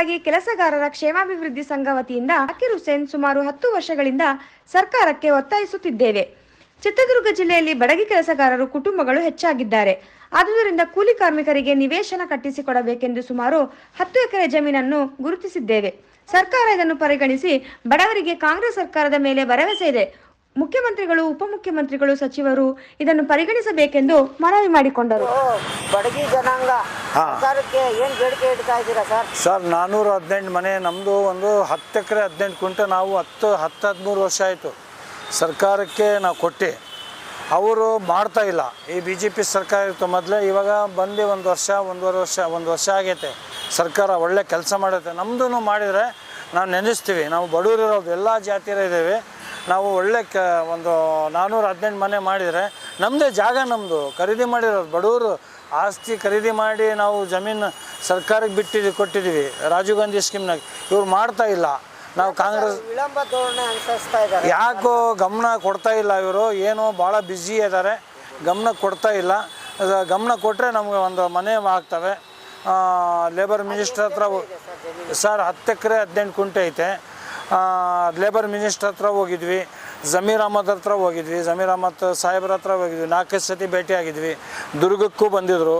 ಬಡಗಿ ಕೆಲಸಗಾರರ ಕ್ಷೇಮಾಭಿವೃದ್ಧಿ ಸಂಘ ವತಿಯಿಂದ ಅಕಿರ್ ಹುಸೇನ್ ಸುಮಾರು ಹತ್ತು ವರ್ಷಗಳಿಂದ ಸರ್ಕಾರಕ್ಕೆ ಒತ್ತಾಯಿಸುತ್ತಿದ್ದೇವೆ. ಚಿತ್ರದುರ್ಗ ಜಿಲ್ಲೆಯಲ್ಲಿ ಬಡಗಿ ಕೆಲಸಗಾರರು ಕುಟುಂಬಗಳು ಹೆಚ್ಚಾಗಿದ್ದಾರೆ. ಆದುದರಿಂದ ಕೂಲಿ ಕಾರ್ಮಿಕರಿಗೆ ನಿವೇಶನ ಕಟ್ಟಿಸಿಕೊಡಬೇಕೆಂದು ಸುಮಾರು ಹತ್ತು ಎಕರೆ ಜಮೀನನ್ನು ಗುರುತಿಸಿದ್ದೇವೆ. ಸರ್ಕಾರ ಇದನ್ನು ಪರಿಗಣಿಸಿ ಬಡವರಿಗೆ ಕಾಂಗ್ರೆಸ್ ಸರ್ಕಾರದ ಮೇಲೆ ಭರವಸೆ ಇದೆ. ಮುಖ್ಯಮಂತ್ರಿಗಳು ಉಪಮುಖ್ಯಮಂತ್ರಿಗಳು ಸಚಿವರು ಇದನ್ನು ಪರಿಗಣಿಸಬೇಕೆಂದು ಮನವಿ ಮಾಡಿಕೊಂಡರು. ಬಡಗಿ ಜನಾಂಗ. ಸರ್ಕ್ಕೆ ಸರ್ಕಾರಕ್ಕೆ ಏನು ಬೇಡಿಕೆ ಇಡ್ತಾ ಇದ್ದೀರಾ ಸರ್? ಸರ್ ನಾನ್ನೂರ ಹದಿನೆಂಟು ಮನೆ ನಮ್ಮದು ಒಂದು ಹತ್ತು ಎಕರೆ ಹದಿನೆಂಟು ಕುಂಟೆ ನಾವು ಹತ್ತು ಹತ್ತು ಹದಿಮೂರು ವರ್ಷ ಆಯಿತು. ಸರ್ಕಾರಕ್ಕೆ ನಾವು ಕೊಟ್ಟು. ಅವರು ಮಾಡ್ತಾ ಇಲ್ಲ. ಈ ಬಿ ಜೆ ಪಿ ಸರ್ಕಾರ ಇತ್ತು ಮೊದಲೇ ಇವಾಗ ಬಂದು ಒಂದು ವರ್ಷ ಒಂದೂವರೆ ವರ್ಷ ಒಂದು ವರ್ಷ ಆಗೈತೆ. ಸರ್ಕಾರ ಒಳ್ಳೆ ಕೆಲಸ ಮಾಡುತ್ತೆ. ನಮ್ಮದು ಮಾಡಿದರೆ ನಾವು ನೆನೆಸ್ತೀವಿ. ನಾವು ಬಡವರಿರೋದು ಎಲ್ಲ ಜಾತಿರ ಇದ್ದೇವೆ. ನಾವು ಒಳ್ಳೆ ಕ ಒಂದು ನಾನ್ನೂರ ಹದಿನೆಂಟು ಮನೆ ಮಾಡಿದರೆ ನಮ್ಮದೇ ಜಾಗ ನಮ್ಮದು ಖರೀದಿ ಮಾಡಿರೋದು ಬಡವರು ಆಸ್ತಿ ಖರೀದಿ ಮಾಡಿ ನಾವು ಜಮೀನು ಸರ್ಕಾರಕ್ಕೆ ಬಿಟ್ಟಿದ್ದೀವಿ ಕೊಟ್ಟಿದ್ದೀವಿ ರಾಜೀವ್ ಗಾಂಧಿ ಸ್ಕೀಮ್ನಾಗ. ಇವ್ರು ಮಾಡ್ತಾ ಇಲ್ಲ. ನಾವು ಕಾಂಗ್ರೆಸ್ ವಿಳಂಬ ಧೋರಣೆ ಅನುಸರಿಸ್ತಾ ಇದ್ದಾರೆ. ಯಾಕೋ ಗಮನ ಕೊಡ್ತಾ ಇಲ್ಲ ಇವರು. ಏನೋ ಭಾಳ ಬ್ಯುಸಿ ಇದ್ದಾರೆ ಗಮನ ಕೊಡ್ತಾ ಇಲ್ಲ. ಗಮನ ಕೊಟ್ಟರೆ ನಮಗೆ ಒಂದು ಮನೆ ಆಗ್ತವೆ. ಲೇಬರ್ ಮಿನಿಸ್ಟರ್ ಹತ್ರ ಸರ್ ಹತ್ತು ಎಕರೆ ಹದಿನೆಂಟು ಕುಂಟೆ ಐತೆ. ಲೇಬರ್ ಮಿನಿಸ್ಟರ್ ಹತ್ರ ಹೋಗಿದ್ವಿ, ಜಮೀರ್ ಅಹಮದ್ ಹತ್ರ ಹೋಗಿದ್ವಿ, ಜಮೀರ್ ಅಹಮದ್ ಸಾಹೇಬ್ರ ಹತ್ರ ಹೋಗಿದ್ವಿ, ನಾಲ್ಕೈದು ಸತಿ ಭೇಟಿ ಆಗಿದ್ವಿ, ದುರ್ಗಕ್ಕೂ ಬಂದಿದ್ದರು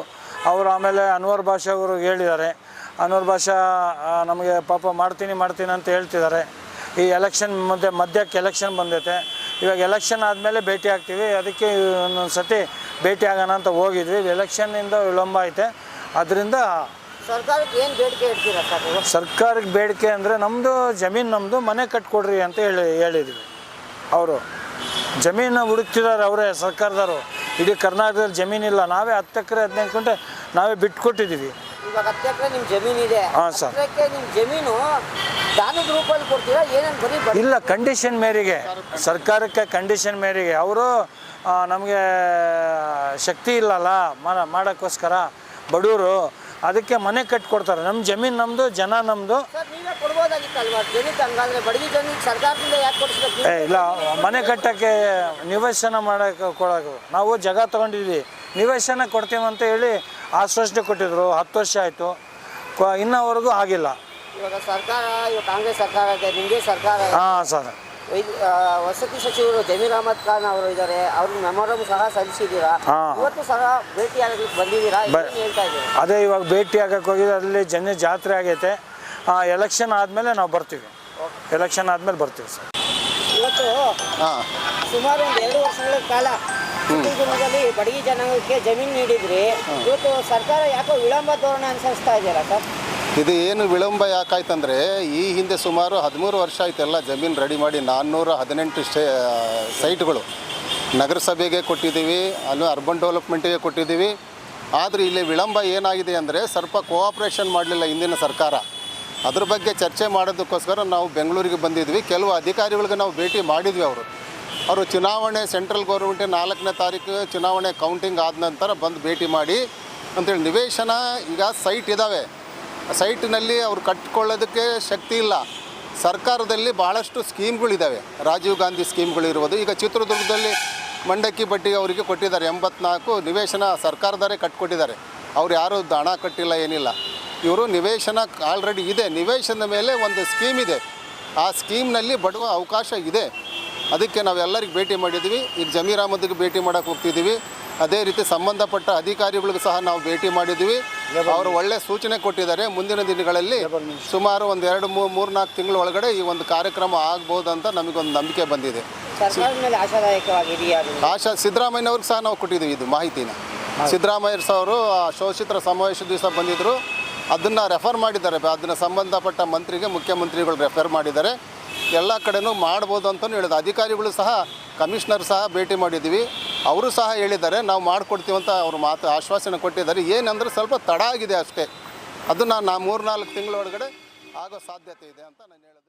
ಅವರು ಆಮೇಲೆ ಅನ್ವರ್ ಭಾಷಾ ಅವರು ಹೇಳಿದ್ದಾರೆ, ಅನ್ವರ್ ಭಾಷಾ ನಮಗೆ ಪಾಪ ಮಾಡ್ತೀನಿ ಮಾಡ್ತೀನಿ ಅಂತ ಹೇಳ್ತಿದ್ದಾರೆ. ಈ ಎಲೆಕ್ಷನ್ ಮಧ್ಯೆ ಮಧ್ಯಕ್ಕೆ ಎಲೆಕ್ಷನ್ ಬಂದೈತೆ. ಇವಾಗ ಎಲೆಕ್ಷನ್ ಆದಮೇಲೆ ಭೇಟಿ ಆಗ್ತೀವಿ, ಅದಕ್ಕೆ ಒಂದೊಂದು ಸತಿ ಭೇಟಿ ಆಗೋಣ ಅಂತ ಹೋಗಿದ್ವಿ. ಎಲೆಕ್ಷನ್ನಿಂದ ವಿಳಂಬ ಐತೆ. ಅದರಿಂದ ಸರ್ಕಾರಕ್ಕೆ ಏನು ಬೇಡಿಕೆ ಇಡ್ತೀರಾ ಸರ್ ನೀವು? ಸರ್ಕಾರಕ್ಕೆ ಬೇಡಿಕೆ ಅಂದರೆ ನಮ್ಮದು ಜಮೀನು ನಮ್ಮದು ಮನೆ ಕಟ್ಕೊಡ್ರಿ ಅಂತ ಹೇಳಿ ಹೇಳಿದ್ವಿ ಅವರು. ಜಮೀನು ಹುಡುಕ್ತಿದ್ದಾರೆ ಅವರೇ ಸರ್ಕಾರದವರು. ಇಡೀ ಕರ್ನಾಟಕದಲ್ಲಿ ಜಮೀನಿಲ್ಲ ನಾವೇ ಹತ್ತು ಎಕರೆ ಹದಿನೈದು ಗಂಟೆ ನಾವೇ ಬಿಟ್ಕೊಟ್ಟಿದ್ದೀವಿ ಇವಾಗ ಹತ್ತು ಎಕರೆ ನಿಮ್ಮ ಜಮೀನು ಇದೆ. ಹಾ, ಸರ್. ಹತ್ತು ನಿಮ್ಮ ಜಮೀನು ದಾನದ ರೂಪದಲ್ಲಿ ಕೊಡ್ತೀರಾ? ಏನೇನು ಬರೀ ಬಡ ಇಲ್ಲ ಕಂಡೀಷನ್ ಮೇರೆಗೆ. ಸರ್ಕಾರಕ್ಕೆ ಕಂಡೀಷನ್ ಮೇರೆಗೆ. ಅವರು ನಮಗೆ ಶಕ್ತಿ ಇಲ್ಲಲ್ಲ ಮಾಡ- ಮಾಡೋಕ್ಕೋಸ್ಕರ ಬಡವರು ಅದಕ್ಕೆ ಮನೆ ಕಟ್ಕೊಡ್ತಾರೆ. ನಮ್ಮ ಜಮೀನು ನಮ್ಮದು ಜನ ನಮ್ಮದು ಏ ಇಲ್ಲ ಮನೆ ಕಟ್ಟೋಕ್ಕೆ ನಿವೇಶನ ಮಾಡೋಕ್ಕೆ ಕೊಡೋದು. ನಾವು ಜಾಗ ತೊಗೊಂಡಿದ್ವಿ. ನಿವೇಶನ ಕೊಡ್ತೀವಿ ಅಂತ ಹೇಳಿ ಆಶ್ವಾಸನೆ ಕೊಟ್ಟಿದ್ರು. ಹತ್ತು ವರ್ಷ ಆಯಿತು. ಇನ್ನವರೆಗೂ ಆಗಿಲ್ಲ. ಇವಾಗ ಸರ್ಕಾರ ಇವಾಗ ಕಾಂಗ್ರೆಸ್ ಸರ್ಕಾರ ನಿಮಗೆ ಸರ್ಕಾರ. ಹಾಂ ಸರ್. ವಸತಿ ಸಚಿವರು ಜಮೀರ್ ಅಹಮದ್ ಖಾನ್ ಅವರು ಇದ್ದಾರೆ. ಅವ್ರಿಗೆ ಮೆಮೊರಂ ಸಹ ಸಲ್ಲಿಸಿದ್ದೀರಾ? ಇವತ್ತು ಸಹ ಭೇಟಿ ಆಗಲಿಕ್ಕೆ ಬಂದಿದ್ದೀರಾ? ಬ- ಹೇಳ್ತಾ ಇದ್ದೀವಿ ಅದೇ ಇವಾಗ ಭೇಟಿ ಆಗಕ್ಕೆ ಹೋಗಿದ್ರೆ ಅಲ್ಲಿ ಜನ ಜಾತ್ರೆ ಆಗೈತೆ. ಎಲೆಕ್ಷನ್ ಆದಮೇಲೆ ನಾವು ಬರ್ತೀವಿ. ಎಲೆಕ್ಷನ್ ಆದಮೇಲೆ ಬರ್ತೀವಿ ಸರ್. ಇವತ್ತು ಸುಮಾರು ಒಂದು ಎರಡು ವರ್ಷಗಳ ಕಾಲ ಚಿತ್ರದುರ್ಗದಲ್ಲಿ ಬಡಗಿ ಜನಾಂಗಕ್ಕೆ ಜಮೀನು ನೀಡಿದ್ರಿ. ಇವತ್ತು ಸರ್ಕಾರ ಯಾಕೋ ವಿಳಂಬ ಧೋರಣೆ ಅನುಸರಿಸ್ತಾ ಇದ್ದೀರಾ ಸರ್? ಇದು ಏನು ವಿಳಂಬ ಯಾಕಾಯ್ತಂದರೆ, ಈ ಹಿಂದೆ ಸುಮಾರು ಹದಿಮೂರು ವರ್ಷ ಆಯ್ತೆಲ್ಲ ಜಮೀನು ರೆಡಿ ಮಾಡಿ ನಾನ್ನೂರ ಹದಿನೆಂಟು ಸ್ಟೇ ಸೈಟ್ಗಳು ನಗರಸಭೆಗೆ ಕೊಟ್ಟಿದ್ದೀವಿ, ಅಲ್ಲಿ ಅರ್ಬನ್ ಡೆವಲಪ್ಮೆಂಟಿಗೆ ಕೊಟ್ಟಿದ್ದೀವಿ. ಆದರೆ ಇಲ್ಲಿ ವಿಳಂಬ ಏನಾಗಿದೆ ಅಂದರೆ, ಸ್ವಲ್ಪ ಕೋಆಪ್ರೇಷನ್ ಮಾಡಲಿಲ್ಲ ಹಿಂದಿನ ಸರ್ಕಾರ. ಅದ್ರ ಬಗ್ಗೆ ಚರ್ಚೆ ಮಾಡೋದಕ್ಕೋಸ್ಕರ ನಾವು ಬೆಂಗಳೂರಿಗೆ ಬಂದಿದ್ವಿ. ಕೆಲವು ಅಧಿಕಾರಿಗಳಿಗೆ ನಾವು ಭೇಟಿ ಮಾಡಿದ್ವಿ ಅವರು. ಅವರು ಚುನಾವಣೆ ಸೆಂಟ್ರಲ್ ಗೌರ್ಮೆಂಟ್ ನಾಲ್ಕನೇ ತಾರೀಕು ಚುನಾವಣೆ ಕೌಂಟಿಂಗ್ ಆದ ನಂತರ ಬಂದು ಭೇಟಿ ಮಾಡಿ, ಅಂತೇಳಿ ನಿವೇಶನ ಈಗ ಸೈಟ್ ಇದ್ದಾವೆ ಸೈಟ್ನಲ್ಲಿ ಅವರು ಕಟ್ಕೊಳ್ಳೋದಕ್ಕೆ ಶಕ್ತಿ ಇಲ್ಲ. ಸರ್ಕಾರದಲ್ಲಿ ಭಾಳಷ್ಟು ಸ್ಕೀಮ್ಗಳಿದ್ದಾವೆ ರಾಜೀವ್ ಗಾಂಧಿ ಸ್ಕೀಮ್ಗಳಿರ್ಬೋದು ಈಗ ಚಿತ್ರದುರ್ಗದಲ್ಲಿ ಮಂಡಕ್ಕಿ ಬಟ್ಟಿ ಅವರಿಗೆ ಕೊಟ್ಟಿದ್ದಾರೆ. ಎಂಬತ್ನಾಲ್ಕು ನಿವೇಶನ ಸರ್ಕಾರದವರೇ ಕಟ್ಕೊಟ್ಟಿದ್ದಾರೆ. ಅವ್ರು ಯಾರೂ ಹಣ ಕಟ್ಟಿಲ್ಲ ಏನಿಲ್ಲ. ಇವರು ನಿವೇಶನ ಆಲ್ರೆಡಿ ಇದೆ. ನಿವೇಶನದ ಮೇಲೆ ಒಂದು ಸ್ಕೀಮ್ ಇದೆ. ಆ ಸ್ಕೀಮ್ನಲ್ಲಿ ಬಡುವ ಅವಕಾಶ ಇದೆ. ಅದಕ್ಕೆ ನಾವೆಲ್ಲರಿಗೆ ಭೇಟಿ ಮಾಡಿದ್ವಿ ಈಗ ಜಮೀರ್ ಅಹಮದ್ಗೆ ಭೇಟಿ ಮಾಡೋಕ್ಕೆ ಹೋಗ್ತಿದ್ದೀವಿ. ಅದೇ ರೀತಿ ಸಂಬಂಧಪಟ್ಟ ಅಧಿಕಾರಿಗಳಿಗೂ ಸಹ ನಾವು ಭೇಟಿ ಮಾಡಿದ್ವಿ ಅವರು ಒಳ್ಳೆ ಸೂಚನೆ ಕೊಟ್ಟಿದ್ದಾರೆ. ಮುಂದಿನ ದಿನಗಳಲ್ಲಿ ಸುಮಾರು ಒಂದು ಎರಡು ಮೂರು ನಾಲ್ಕು ತಿಂಗಳ ಒಳಗಡೆ ಈ ಒಂದು ಕಾರ್ಯಕ್ರಮ ಆಗ್ಬೋದು ಅಂತ ನಮಗೊಂದು ನಂಬಿಕೆ ಬಂದಿದೆ. ಆಶಾ ಸಿದ್ದರಾಮಯ್ಯ ಅವ್ರಿಗೆ ಸಹ ನಾವು ಕೊಟ್ಟಿದ್ದೀವಿ ಇದು ಮಾಹಿತಿನ. ಸಿದ್ದರಾಮಯ್ಯ ಅವರು ಆ ಶೋಷಿತರ ಸಮಾವೇಶ ದಿವಸ ಬಂದಿದ್ದರು ಅದನ್ನು ರೆಫರ್ ಮಾಡಿದ್ದಾರೆ. ಅದನ್ನು ಸಂಬಂಧಪಟ್ಟ ಮಂತ್ರಿಗೆ ಮುಖ್ಯಮಂತ್ರಿಗಳು ರೆಫರ್ ಮಾಡಿದ್ದಾರೆ. ಎಲ್ಲ ಕಡೆನೂ ಮಾಡ್ಬೋದು ಅಂತಲೂ ಹೇಳಿದ್ರು. ಅಧಿಕಾರಿಗಳು ಸಹ ಕಮಿಷನರ್ ಸಹ ಭೇಟಿ ಮಾಡಿದ್ದೀವಿ. ಅವರು ಸಹ ಹೇಳಿದ್ದಾರೆ, ನಾವು ಮಾಡಿಕೊಡ್ತೀವಿ ಅಂತ ಅವರು ಮಾತು ಆಶ್ವಾಸನೆ ಕೊಟ್ಟಿದ್ದಾರೆ. ಏನಂದರೆ ಸ್ವಲ್ಪ ತಡ ಆಗಿದೆ ಅಷ್ಟೇ. ಅದನ್ನು ನಾ ಮೂರು ನಾಲ್ಕು ತಿಂಗಳೊಳಗಡೆ ಆಗೋ ಸಾಧ್ಯತೆ ಇದೆ ಅಂತ ನಾನು ಹೇಳೋದು